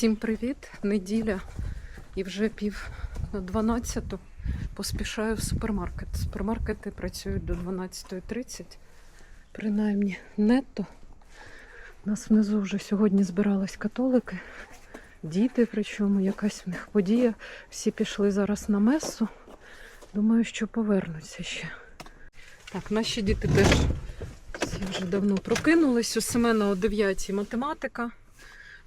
Всім привіт! Неділя і вже пів на 12 поспішаю в супермаркет. Супермаркети працюють до 12.30, принаймні нетто. У нас внизу вже сьогодні збирались католики, діти, причому якась в них подія. Всі пішли зараз на месу. Думаю, що повернуться ще. Так, наші діти теж всі вже давно прокинулись. У Семена о 9 математика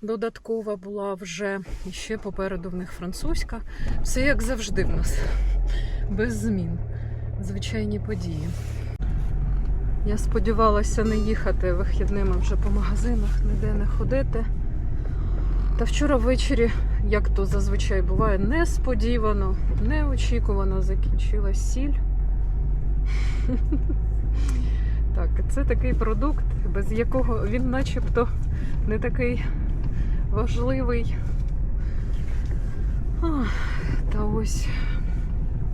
додаткова була вже ще попереду в них французька. Все як завжди в нас, без змін. Звичайні події. Я сподівалася не їхати вихідними вже по магазинах, ніде не ходити. Та вчора ввечері, як то зазвичай буває, несподівано, неочікувано закінчилась сіль. Так, це такий продукт, без якого він начебто не такий важливий. Та ось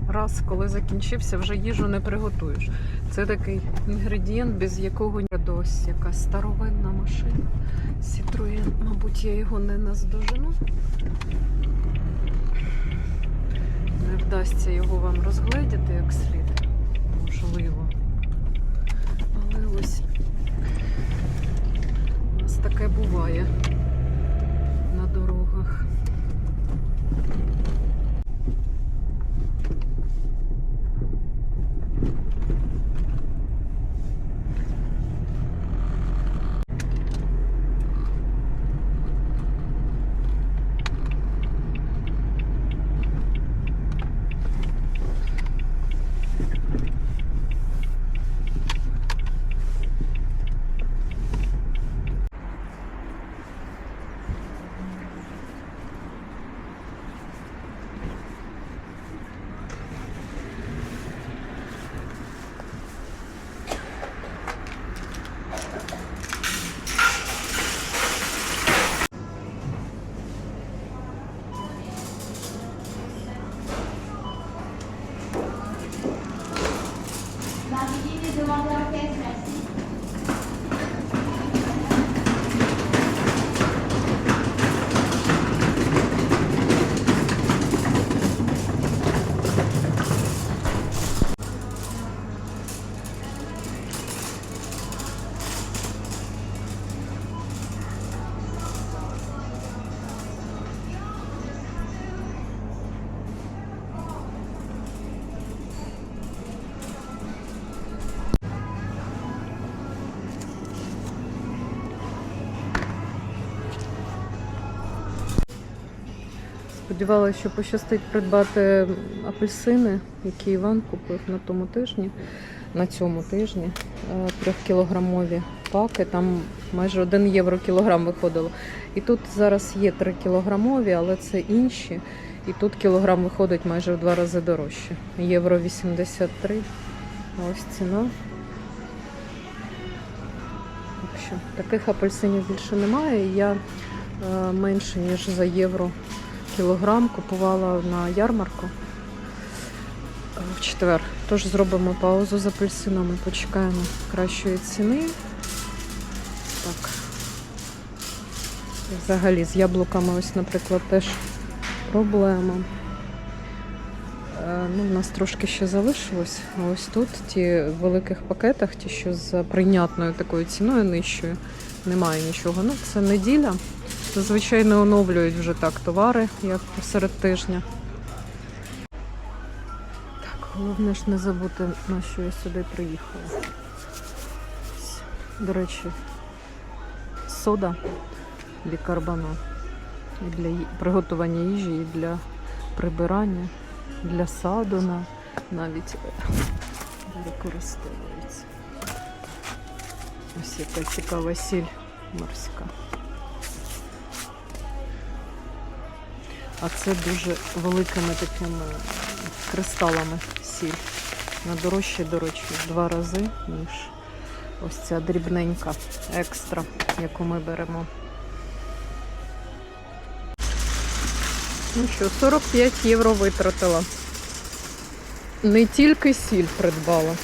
раз, коли закінчився, вже їжу не приготуєш. Це такий інгредієнт, без якого ось якась старовинна машина. Citroën, мабуть, я його не наздожену. Не вдасться його вам розгледіти як слід. Можливо. Але ось у нас таке буває дорогах. Сподівалася, що пощастить придбати апельсини, які Іван купив на тому тижні, на цьому тижні. е, Трьохкілограмові паки. Там майже 1 євро кілограм виходило. І тут зараз є 3 кілограмові, але це інші. І тут кілограм виходить майже в два рази дорожче. Євро 83. Ось ціна. Що, таких апельсинів більше немає. Я е, менше, ніж за євро кілограм купувала на ярмарку е, в четвер. Тож зробимо паузу з апельсинами, почекаємо кращої ціни. Так. Взагалі з яблуками, ось, наприклад, теж проблема. Е, Ну, у нас трошки ще залишилось. А ось тут ті в великих пакетах, ті, що за прийнятною такою ціною нижчою, немає нічого. Ну, це неділя. Зазвичай не оновлюють вже так товари, як серед тижня. Так, головне ж не забути, на що я сюди приїхала. До речі, сода бікарбонат. І для приготування їжі, і для прибирання, для саду на- навіть е, використовується. Ось яка цікава сіль морська. А це дуже великими такими кристалами сіль. На дорожче, дорожче в два рази, ніж ось ця дрібненька екстра, яку ми беремо. Ну що, 45 євро витратила. Не тільки сіль придбала.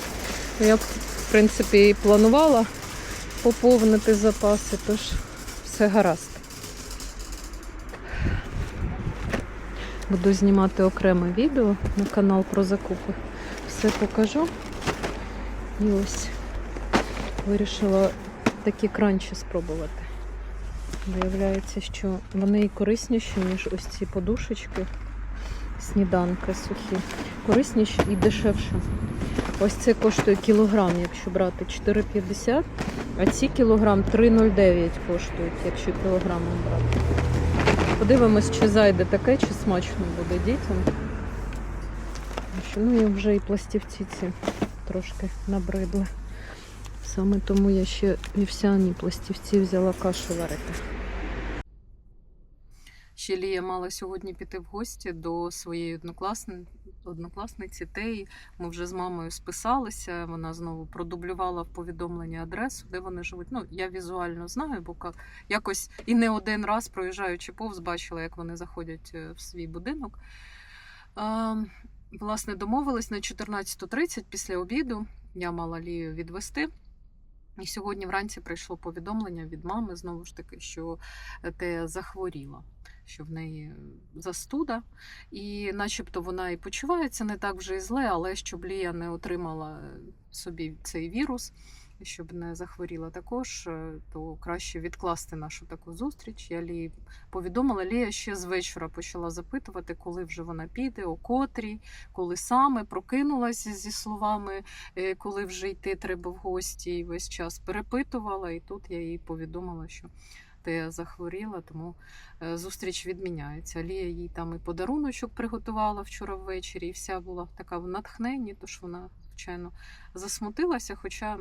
Я, в принципі, і планувала поповнити запаси, тож все гаразд. Буду знімати окреме відео на канал про закупи. Все покажу. І ось вирішила такі кранчі спробувати. Виявляється, що вони і корисніші, ніж ось ці подушечки, сніданки сухі. Корисніші і дешевше. Ось це коштує кілограм, якщо брати 4,50, а ці кілограм 3,09 коштують, якщо кілограмом брати. Подивимось, чи зайде таке, чи смачно буде дітям. Ну і вже і пластівці ці трошки набридли. Саме тому я ще вівсяні пластівці взяла кашу варити. Ще Лія мала сьогодні піти в гості до своєї однокласни... однокласниці Теї. Ми вже з мамою списалися. Вона знову продублювала в повідомленні адресу, де вони живуть. Ну, я візуально знаю, бо якось і не один раз, проїжджаючи повз, бачила, як вони заходять е, в свій будинок. Власне, домовились на 14.30 після обіду. Я мала Лію відвести. І сьогодні вранці прийшло повідомлення від мами знову ж таки, що Тея захворіла, що в неї застуда, і начебто вона і почувається не так вже і зле, але щоб Лія не отримала собі цей вірус, щоб не захворіла також, е, то краще відкласти нашу таку зустріч. Я Лії повідомила, Лія ще з вечора почала запитувати, коли вже вона піде, о котрій, коли саме прокинулася зі словами е, коли вже йти треба в гості, і весь час перепитувала. І тут я їй повідомила, що ти захворіла, тому е, зустріч відміняється. Лія їй там і подаруночок приготувала вчора ввечері, і вся була така в натхненні, тож вона, звичайно, засмутилася, хоча.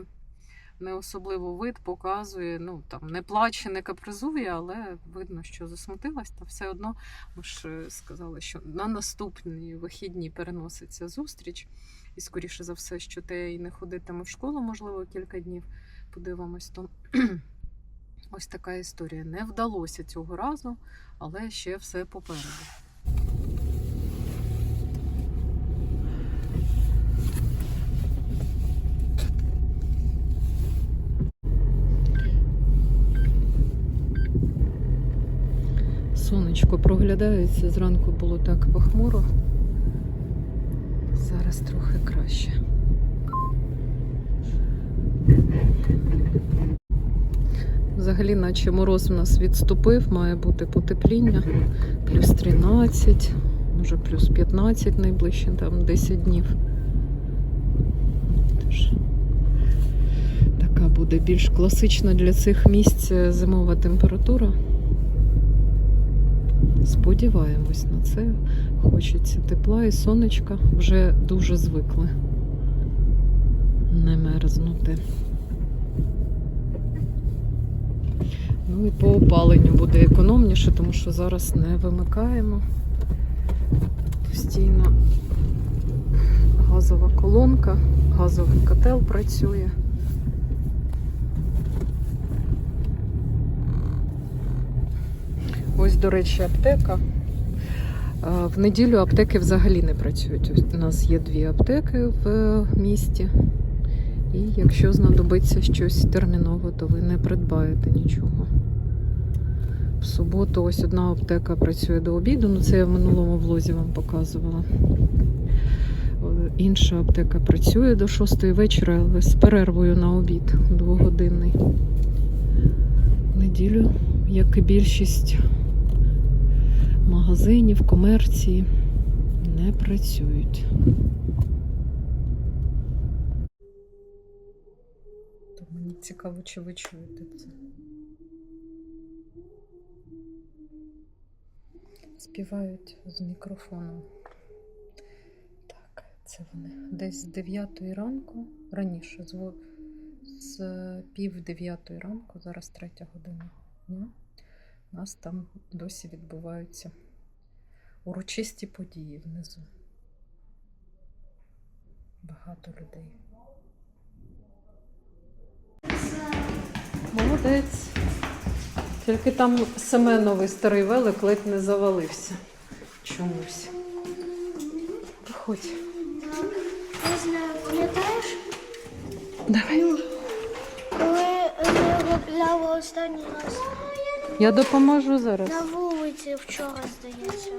Не особливо вид показує, ну там не плаче, не капризує, але видно, що засмутилась. Та все одно ми ж е, сказали, що на наступні вихідні переноситься зустріч. І скоріше за все, що те і не ходитиме в школу, можливо, кілька днів. Подивимось, то ось така історія. Не вдалося цього разу, але ще все попереду. Сонечко проглядається, зранку було так похмуро. Зараз трохи краще. Взагалі, наче мороз в нас відступив, має бути потепління. Плюс 13, може плюс 15 найближчі там 10 днів. Тож, така буде більш класична для цих місць зимова температура. Сподіваємось на це. Хочеться тепла і сонечка. Вже дуже звикли не мерзнути. Ну і по опаленню буде економніше, тому що зараз не вимикаємо. Постійно газова колонка, газовий котел працює. Ось, до речі, аптека. В неділю аптеки взагалі не працюють. У нас є дві аптеки в е, місті. І якщо знадобиться щось терміново, то ви не придбаєте нічого. В суботу ось одна аптека працює до обіду, ну це я в минулому влозі вам показувала. Інша аптека працює до 6 вечора, але з перервою на обід двогодинний. Неділю, як і більшість магазинів, комерції, не працюють. То мені цікаво, чи ви чуєте це. Співають з мікрофоном. Так, це вони десь з 9 ранку, раніше, з, пів 9 ранку, зараз 3 година дня. У нас там досі відбуваються урочисті події внизу. Багато людей. Молодець. Тільки там Семеновий старий велик ледь не завалився чомусь. Виходь. Не знаю, пам'ятаєш, Давай. коли ми його останній раз? Я допоможу зараз. На вулиці вчора, здається.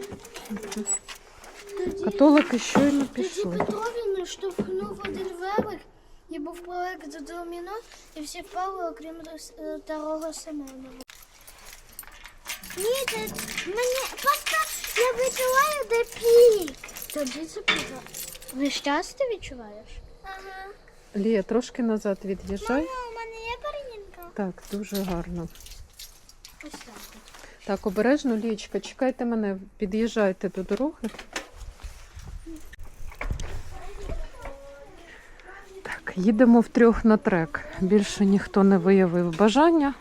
Тоді, Католики щойно тоді пішли. Петрові штовхнув один велик, і був проект за доміно, і всі впали, окрім е, старого Семенова. Ні, це мені просто я відчуваю де пік. Тоді це пізно. Ви щастя відчуваєш? Ага. Лія, трошки назад від'їжджай. у мене є перемінка. Так, дуже гарно. Ось так. Так, обережно, Лієчка, чекайте мене, під'їжджайте до дороги. Їдемо втрьох на трек. Більше ніхто не виявив бажання.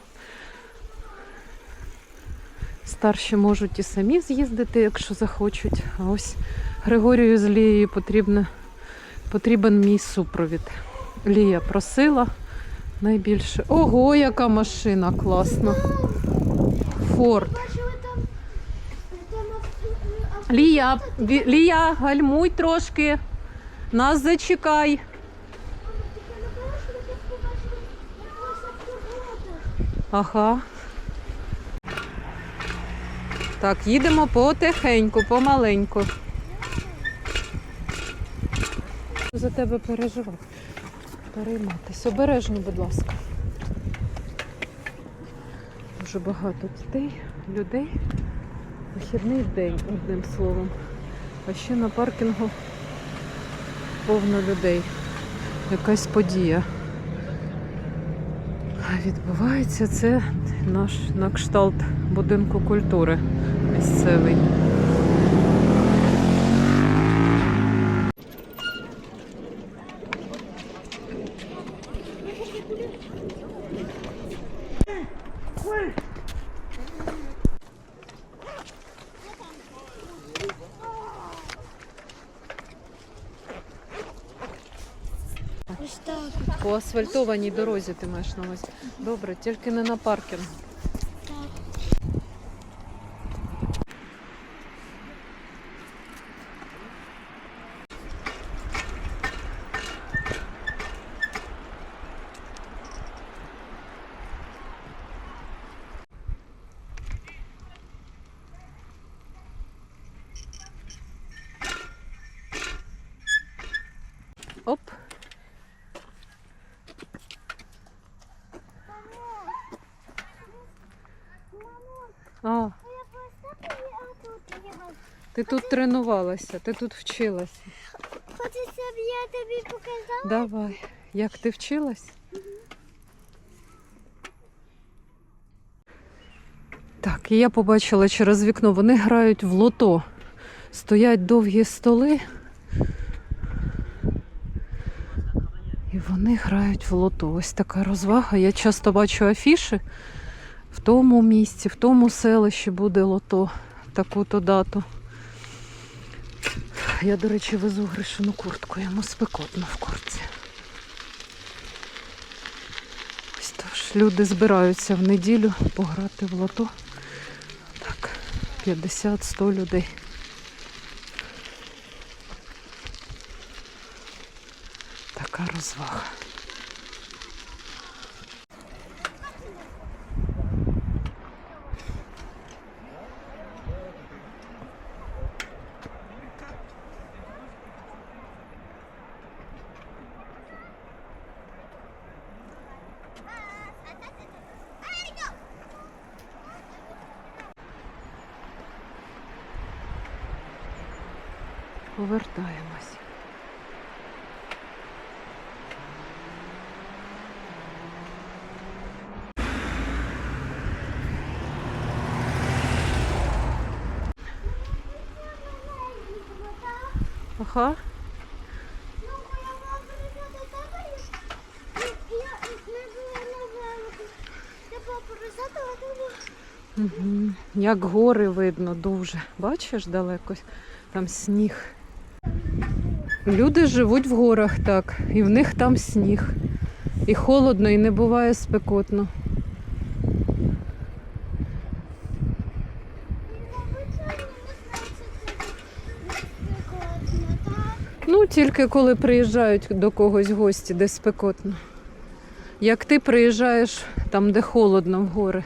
Старші можуть і самі з'їздити, якщо захочуть. А ось Григорію з Лією потрібне, потрібен мій супровід. Лія просила найбільше. Ого, яка машина класна! Форд. Лія, Лія, гальмуй трошки. Нас зачекай. Ага. Так, їдемо потихеньку, помаленьку. За тебе переживав. Перейматись. Обережно, будь ласка. Дуже багато дітей, людей. Вихідний день, одним словом. А ще на паркінгу повно людей. Якась подія. Відбувається це наш на кшталт будинку культури місцевий. Ось так. По асфальтованій дорозі ти маєш на увазі. Добре, тільки не на паркінг. Оп. А, ти тут тренувалася, ти тут вчилася. Хочеш, щоб я тобі показала? Давай. Як ти вчилась? Так, і я побачила через вікно, вони грають в лото. Стоять довгі столи. І вони грають в лото. Ось така розвага. Я часто бачу афіши. Тому місці, в тому селищі буде лото таку-то дату. Я, до речі, везу Гришину куртку, йому спекотно в куртці. Ось тож люди збираються в неділю пограти в лото. Так, 50-100 людей. Така розвага. Ага. Як гори видно дуже. Бачиш далеко? Там сніг. Люди живуть в горах так, і в них там сніг. І холодно, і не буває спекотно. Тільки коли приїжджають до когось гості, де спекотно. Як ти приїжджаєш там, де холодно в гори.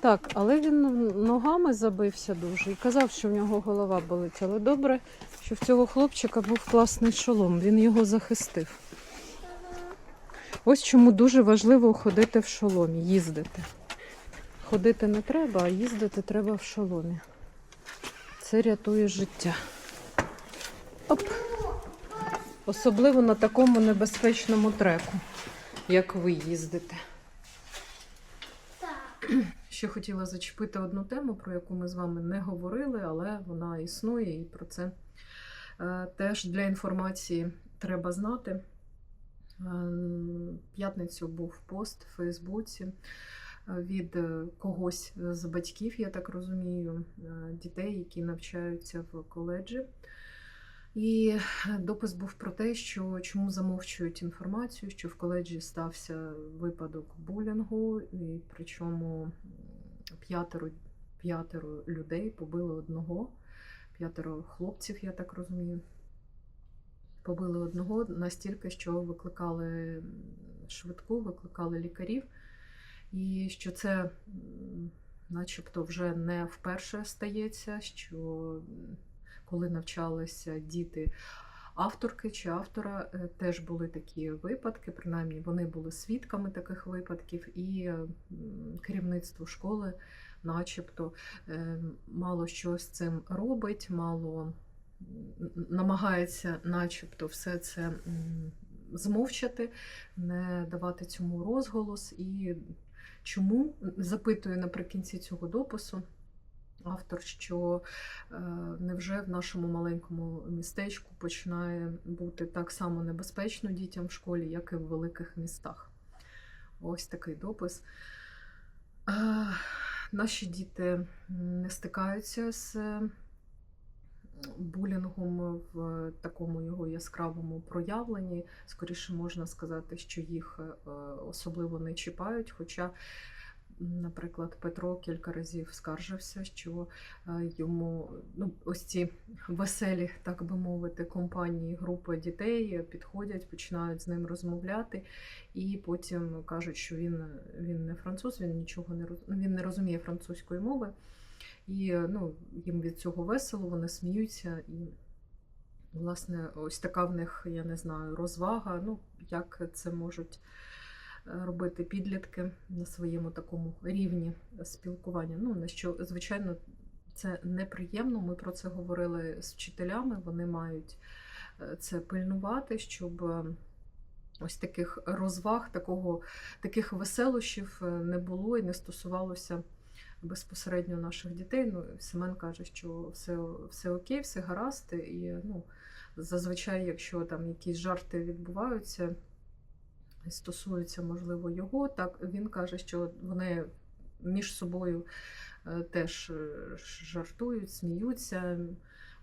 Так, але він ногами забився дуже і казав, що в нього голова болить. Але добре, що в цього хлопчика був класний шолом, він його захистив. Ось чому дуже важливо ходити в шоломі, їздити. Ходити не треба, а їздити треба в шоломі. Це рятує життя. Оп. Особливо на такому небезпечному треку, як ви їздите. Ще хотіла зачепити одну тему, про яку ми з вами не говорили, але вона існує, і про це е, теж для інформації треба знати. Е, в П'ятницю був пост в Фейсбуці від е, когось з батьків, я так розумію, е, дітей, які навчаються в коледжі. І допис був про те, що чому замовчують інформацію, що в коледжі стався випадок булінгу, і причому п'ятеро, п'ятеро людей побили одного, п'ятеро хлопців, я так розумію. Побили одного настільки, що викликали швидку, викликали лікарів, і що це, начебто, вже не вперше стається, що коли навчалися діти авторки чи автора, е, теж були такі випадки, принаймні вони були свідками таких випадків, і керівництво школи, начебто, е, мало що з цим робить, мало намагається, начебто, все це змовчати, не давати цьому розголос. І чому запитую наприкінці цього допису автор, що е, невже в нашому маленькому містечку починає бути так само небезпечно дітям в школі, як і в великих містах. Ось такий допис. Е, Наші діти не стикаються з булінгом в такому його яскравому проявленні. Скоріше можна сказати, що їх е, особливо не чіпають. Хоча, наприклад, Петро кілька разів скаржився, що е, йому ну, ось ці веселі, так би мовити, компанії, групи дітей підходять, починають з ним розмовляти, і потім кажуть, що він, він не француз, він нічого не він не розуміє французької мови. І ну, їм від цього весело, вони сміються. І, власне, ось така в них, я не знаю, розвага. Ну, як це можуть е, робити підлітки на своєму такому рівні спілкування. Ну, на що, звичайно, це неприємно. Ми про це говорили з вчителями. Вони мають е, це пильнувати, щоб. е, Ось таких розваг, такого, таких веселощів не було і не стосувалося безпосередньо наших дітей. Ну, Семен каже, що все, все окей, все гаразд. І ну, зазвичай, якщо там якісь жарти відбуваються, стосуються, можливо, його, так він каже, що вони між собою е, теж е, жартують, сміються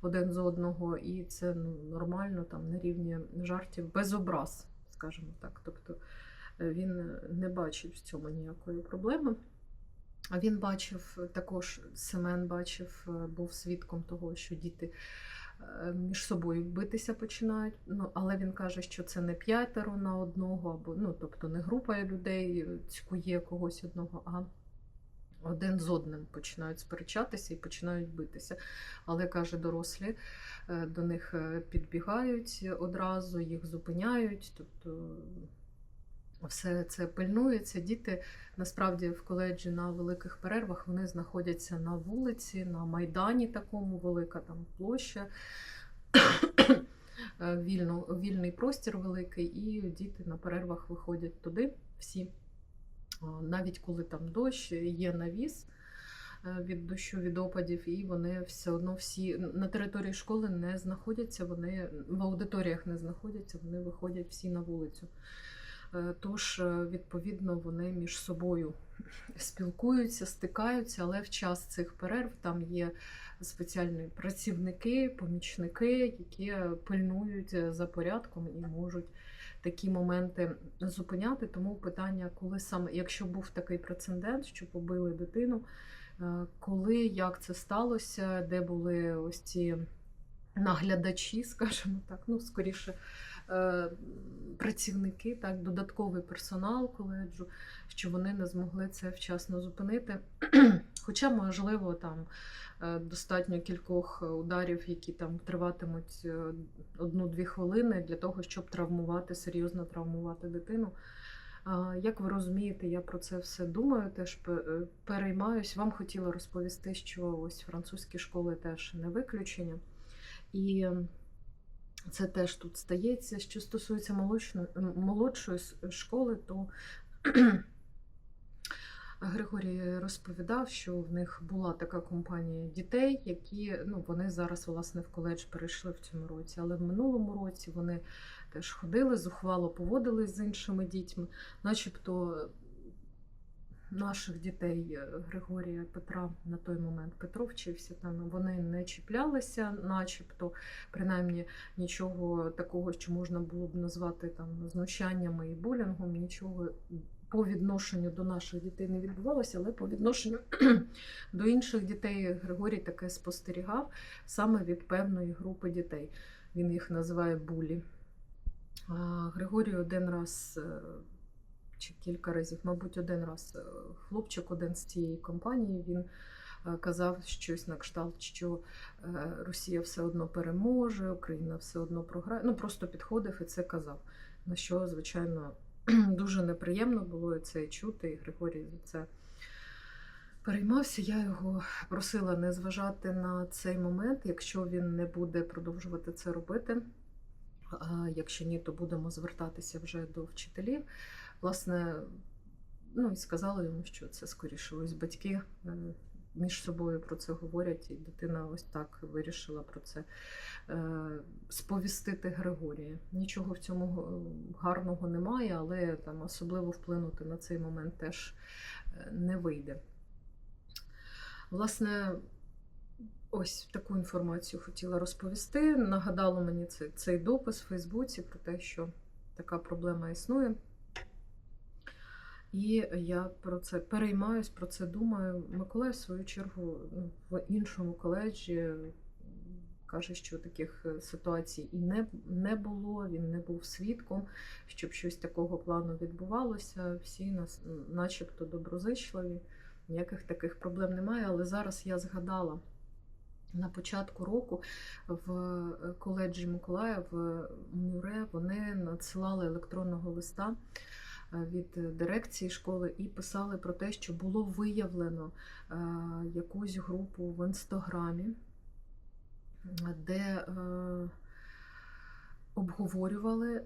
один з одного, і це ну, нормально там на рівні жартів без образ, скажімо так. Тобто е, він не бачить в цьому ніякої проблеми. Він бачив також, Семен бачив, е, був свідком того, що діти е, між собою битися починають. Ну, але він каже, що це не п'ятеро на одного, або ну, тобто не група людей е, цькує когось одного, а один з одним починають сперечатися і починають битися. Але каже, дорослі е, до них е, підбігають одразу, їх зупиняють. Тобто все це пильнується. Діти насправді в коледжі на великих перервах вони знаходяться на вулиці, на майдані такому, велика там площа. Е, Вільно, вільний простір великий, і діти на перервах виходять туди всі. Навіть коли там дощ, є навіс е, від дощу, від опадів, і вони все одно всі на території школи не знаходяться, вони в аудиторіях не знаходяться, вони виходять всі на вулицю. Е, Тож, е, відповідно, вони між собою спілкуються, стикаються, але в час цих перерв там є спеціальні працівники, помічники, які пильнують за порядком і можуть такі моменти зупиняти. Тому питання, коли саме, якщо був такий прецедент, що побили дитину, е, коли, як це сталося, де були ось ці наглядачі, скажімо так, ну скоріше працівники, так, додатковий персонал коледжу, що вони не змогли це вчасно зупинити. Хоча, можливо, там е, достатньо кількох ударів, які там триватимуть е, одну-дві хвилини для того, щоб травмувати, серйозно травмувати дитину. Як ви розумієте, я про це все думаю, теж пе- е, переймаюсь. Вам хотіла розповісти, що ось французькі школи теж не виключення. І це теж тут стається. Що стосується молодшої, молодшої школи, то Григорій розповідав, що в них була така компанія дітей, які ну, вони зараз власне в коледж перейшли в цьому році. Але в минулому році вони теж ходили, зухвало поводились з іншими дітьми, начебто наших дітей е, Григорія Петра на той момент Петро вчився там. Вони не чіплялися, начебто, принаймні нічого такого, що можна було б назвати там знущаннями і булінгом, нічого по відношенню до наших дітей не відбувалося, але по відношенню до інших дітей Григорій таке спостерігав саме від певної групи дітей. Він їх називає булі. Григорій один раз е, чи кілька разів, мабуть, один раз е, хлопчик, один з цієї компанії, він е, казав щось на кшталт, що е, Росія все одно переможе, Україна все одно програє. Ну просто підходив і це казав. На що, звичайно, дуже неприємно було це чути, і Григорій за це переймався. Я його просила не зважати на цей момент, якщо він не буде продовжувати це робити. А якщо ні, то будемо звертатися вже до вчителів. Власне, ну і сказала йому, що це скоріше ось батьки е, між собою про це говорять, і дитина ось так вирішила про це е, сповістити Григорія. Нічого в цьому е, гарного немає, але там особливо вплинути на цей момент теж не вийде. Власне, ось таку інформацію хотіла розповісти. Нагадало мені цей допис в Фейсбуці про те, що така проблема існує. І я про це переймаюсь, про це думаю. Миколай, в свою чергу, ну, в іншому коледжі каже, що таких е, ситуацій і не, не було, він не був свідком, щоб щось такого плану відбувалося. Всі нас начебто доброзичливі, ніяких таких проблем немає. Але зараз я згадала. На початку року в е, коледжі Миколая в Мюре вони надсилали електронного листа від дирекції школи і писали про те, що було виявлено е, якусь групу в інстаграмі, де е, обговорювали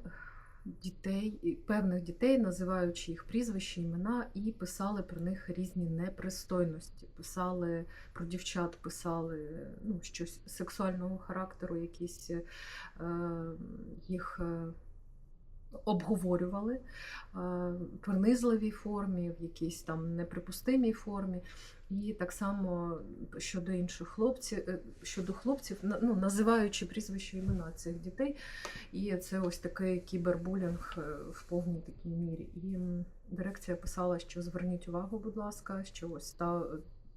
дітей, певних дітей, називаючи їх прізвища, імена, і писали про них різні непристойності. Писали про дівчат, писали ну, щось сексуального характеру, якісь е, їх. Обговорювали е, в принизливій формі, в якійсь там неприпустимій формі. І так само щодо інших хлопців, е, щодо хлопців, ну, називаючи прізвища імена цих дітей. І це ось такий кібербулінг е, в повній такій мірі. І дирекція писала, що зверніть увагу, будь ласка, що ось та,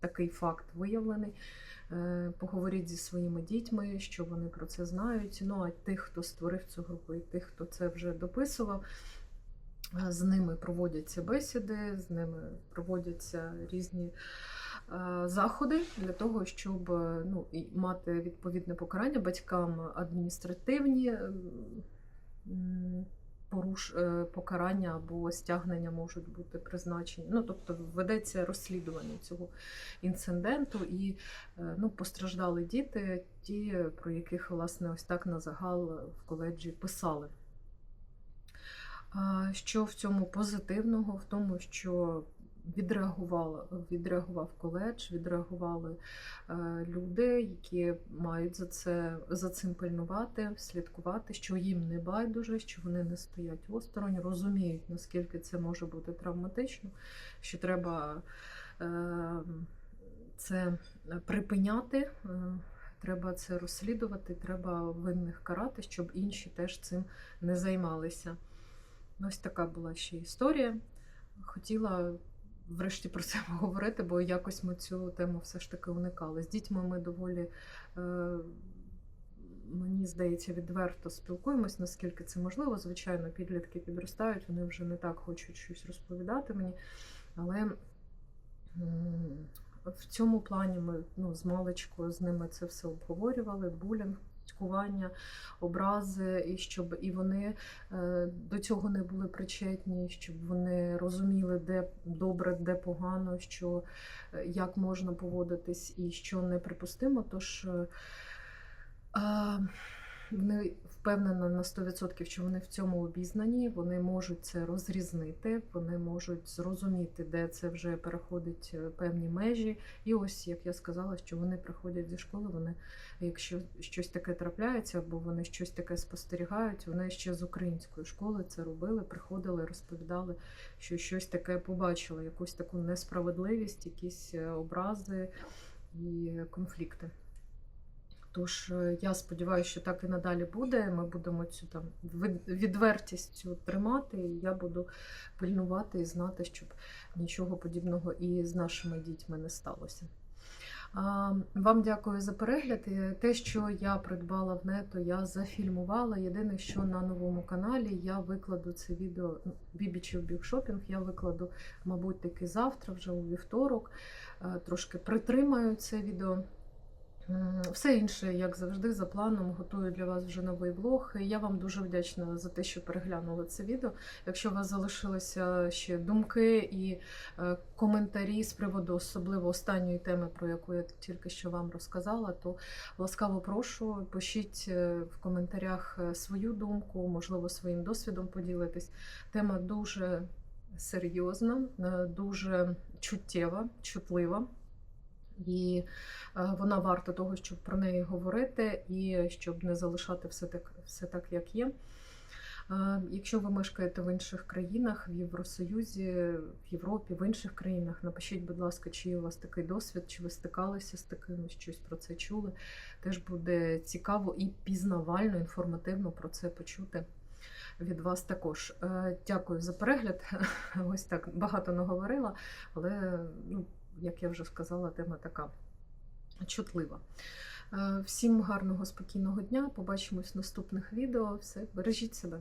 такий факт виявлений. Е, Поговоріть зі своїми дітьми, що вони про це знають. Ну а тих, хто створив цю групу, і тих, хто це вже дописував. е, З ними проводяться бесіди, з ними проводяться різні е, заходи для того, щоб ну, і мати відповідне покарання батькам адміністративні е, м, поруш, е, покарання або стягнення можуть бути призначені. Ну, тобто ведеться розслідування цього інциденту, і е, ну, постраждали діти, ті, про яких власне ось так на загал в коледжі писали. Що в цьому позитивного? В тому, що відреагувала, відреагував коледж, відреагували е, люди, які мають за це за цим пильнувати, слідкувати, що їм не байдуже, що вони не стоять осторонь, розуміють, наскільки це може бути травматично, що треба е, це припиняти. е, Треба це розслідувати, треба винних карати, щоб інші теж цим не займалися. Ось така була ще історія. Хотіла врешті про це говорити, бо якось ми цю тему все ж таки уникали. З дітьми ми доволі, е, мені здається, відверто спілкуємось, наскільки це можливо. Звичайно, підлітки підростають, вони вже не так хочуть щось розповідати мені. Але в цьому плані ми ну, з маличкою з ними це все обговорювали, булінг. Цькування, Образи, і щоб і вони е, до цього не були причетні, щоб вони розуміли, де добре, де погано, що е, як можна поводитись і що неприпустимо. Тож е, вони впевнена на 100%, що вони в цьому обізнані, вони можуть це розрізнити, вони можуть зрозуміти, де це вже переходить е, певні межі. І ось, як я сказала, що вони приходять зі школи, вони, якщо щось таке трапляється, або вони щось таке спостерігають, вони ще з української школи це робили, приходили, розповідали, що щось таке побачили, якусь таку несправедливість, якісь е, образи і конфлікти. Тож е, я сподіваюся, що так і надалі буде. Ми будемо цю там відвертість цю тримати, і я буду пильнувати і знати, щоб нічого подібного і з нашими дітьми не сталося. Вам дякую за перегляд. Те, що я придбала в нето, я зафільмувала. Єдине, що на новому каналі я викладу це відео Бібічів бігшопінг. Я викладу, мабуть, таки завтра, вже у вівторок. Е, Трошки притримаю це відео. Все інше, як завжди, за планом готую для вас вже новий влог. І Я вам дуже вдячна за те, що переглянули це відео. Якщо у вас залишилися ще думки і е, коментарі з приводу особливо останньої теми, про яку я тільки що вам розказала, то ласкаво прошу, пишіть е, в коментарях е, свою думку, можливо, своїм досвідом поділитись. Тема дуже серйозна, дуже чуттєва, чутлива. І е, вона варта того, щоб про неї говорити, і щоб не залишати все так, все так як є. Е, Якщо ви мешкаєте в інших країнах, в Євросоюзі, в Європі, в інших країнах, напишіть, будь ласка, чи є у вас такий досвід, чи ви стикалися з таким, щось про це чули. Теж буде цікаво і пізнавально, інформативно про це почути від вас також. Е, Дякую за перегляд. Ось так багато наговорила, але ну, як я вже сказала, тема така чутлива. Е, Всім гарного, спокійного дня. Побачимось в наступних відео. Все, бережіть себе.